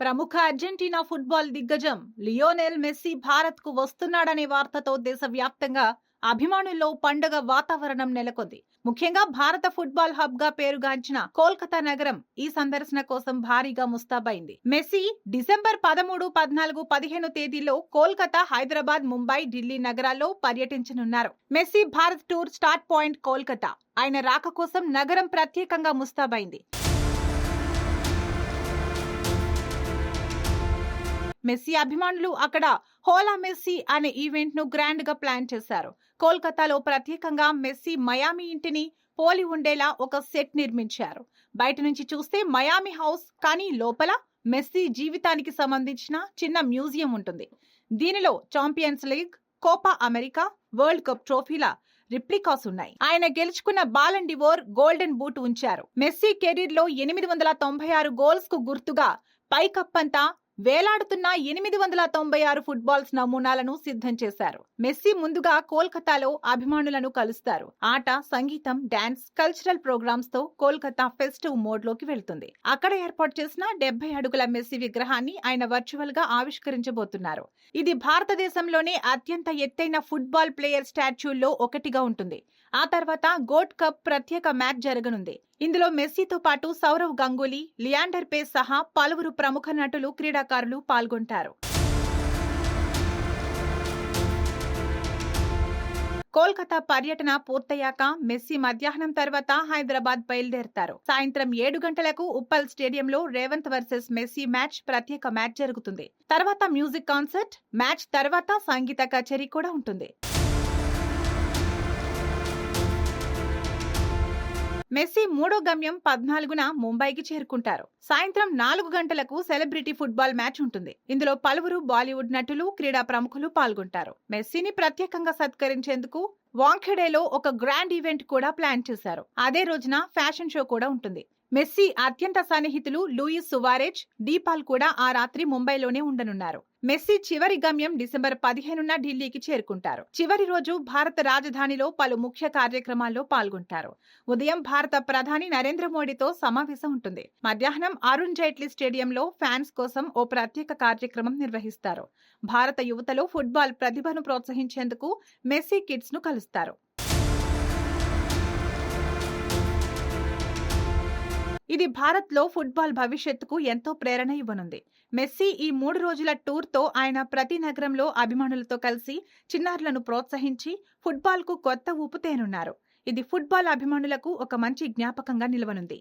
ప్రముఖ Argentina football దిగ్గజం Lionel Messi భారత్కు వస్తున్నాడనే వార్తతో దేశవ్యాప్తంగా అభిమానుల్లో పండగ వాతావరణం నెలకొంది. ముఖ్యంగా భారత ఫుట్బాల్ హబ్గా పేరుగాంచిన కోల్కతా నగరం ఈ సందర్శన కోసం భారీగా ముస్తాబైంది. మెస్సీ డిసెంబర్ పదమూడు పద్నాలుగు పదిహేను తేదీలో కోల్కతా హైదరాబాద్ ముంబై ఢిల్లీ నగరాల్లో పర్యటించనున్నారు. Messi Bharat tour start point Kolkata. ఆయన రాక కోసం నగరం ప్రత్యేకంగా ముస్తాబైంది. మెస్సీ అభిమానులు అక్కడ హోలా మెస్సీ అనే ఈవెంట్ను గ్రాండ్గా ప్లాన్ చేశారు. కోల్కతాలో ప్రత్యేకంగా మెస్సీ మయామి ఇంటిని పోలి ఉండేలా ఒక సెట్ నిర్మించారు. బయట నుంచి చూస్తే మయామి హౌస్ కానీ లోపల మెస్సీ జీవితానికి సంబంధించిన చిన్న మ్యూజియం ఉంటుంది. దీనిలో Champions League Copa America World Cup ట్రోఫీల replicas ఉన్నాయి. ఆయన గెలుచుకున్న బాలన్ డివోర్ గోల్డెన్ బూట్ ఉంచారు. మెస్సీ కెరీర్లో ఎనిమిది వందల తొంభై ఆరు గోల్స్కు గుర్తుగా పైకప్పంతా వేలాడుతున్న ఎనిమిది వందల తొంభై ఆరు ఫుట్బాల్స్ నమూనాలను సిద్ధం చేశారు. మెస్సీ ముందుగా కోల్కతాలో అభిమానులను కలుస్తారు. ఆట సంగీతం డాన్స్ కల్చరల్ ప్రోగ్రామ్స్తో కోల్కతా ఫెస్టివ్ మోడ్లోకి వెళ్తుంది. అక్కడ ఏర్పాటు చేసిన డెబ్బై అడుగుల మెస్సీ విగ్రహాన్ని ఆయన వర్చువల్గా ఆవిష్కరించబోతున్నారు. ఇది భారతదేశంలోనే అత్యంత ఎత్తైన ఫుట్బాల్ ప్లేయర్ స్టాచ్యూల్లో ఒకటిగా ఉంటుంది. ఆ తర్వాత గోట్ కప్ ప్రత్యేక మ్యాచ్ జరగనుంది. ఇందులో మెస్సీతో పాటు సౌరవ్ గంగూలీ లియాండర్ పేస్ సహా పలువురు ప్రముఖ నటులు క్రీడాకారులు పాల్గొంటారు. కోల్కతా పర్యటన పూర్తయ్యాక మెస్సీ మధ్యాహ్నం తర్వాత హైదరాబాద్ బయలుదేరతారు. సాయంత్రం ఏడు గంటలకు ఉప్పల్ స్టేడియంలో రేవంత్ వర్సెస్ మెస్సీ మ్యాచ్ ప్రత్యేక మ్యాచ్ జరుగుతుంది. తర్వాత మ్యూజిక్ కాన్సర్ట్ మ్యాచ్ తర్వాత సంగీత కచేరీ కూడా ఉంటుంది. మెస్సీ మూడో గమ్యం పద్నాలుగున ముంబైకి చేరుకుంటారు. సాయంత్రం నాలుగు గంటలకు సెలబ్రిటీ ఫుట్బాల్ మ్యాచ్ ఉంటుంది. ఇందులో పలువురు బాలీవుడ్ నటులు క్రీడా ప్రముఖులు పాల్గొంటారు. మెస్సీని ప్రత్యేకంగా సత్కరించేందుకు వాంఖెడేలో ఒక గ్రాండ్ ఈవెంట్ కూడా ప్లాన్ చేశారు. అదే రోజున ఫ్యాషన్ షో కూడా ఉంటుంది. మెస్సీ అత్యంత సన్నిహితులు లూయిస్ సువారెజ్ దీపాల్ కూడా ఆ రాత్రి ముంబైలోనే ఉండనున్నారు. మెస్సీ చివరి గమ్యం డిసెంబర్ పదిహేనున ఢిల్లీకి చేరుకుంటారు. చివరి రోజు భారత రాజధానిలో పలు ముఖ్య కార్యక్రమాల్లో పాల్గొంటారు. ఉదయం భారత ప్రధాని నరేంద్ర మోడీతో సమావేశం ఉంటుంది. మధ్యాహ్నం అరుణ్ జైట్లీ స్టేడియంలో ఫ్యాన్స్ కోసం ఓ ప్రత్యేక కార్యక్రమం నిర్వహిస్తారు. భారత యువతలో ఫుట్బాల్ ప్రతిభను ప్రోత్సహించేందుకు మెస్సీ కిడ్స్ను కలుస్తారు. ఇది భారత్లో ఫుట్బాల్ భవిష్యత్తుకు ఎంతో ప్రేరణ ఇవ్వనుంది. మెస్సీ ఈ మూడు రోజుల టూర్తో ఆయన ప్రతి నగరంలో అభిమానులతో కలిసి చిన్నారులను ప్రోత్సహించి ఫుట్బాల్కు కొత్త ఊపు తేనున్నారు. ఇది ఫుట్బాల్ అభిమానులకు ఒక మంచి జ్ఞాపకంగా నిలవనుంది.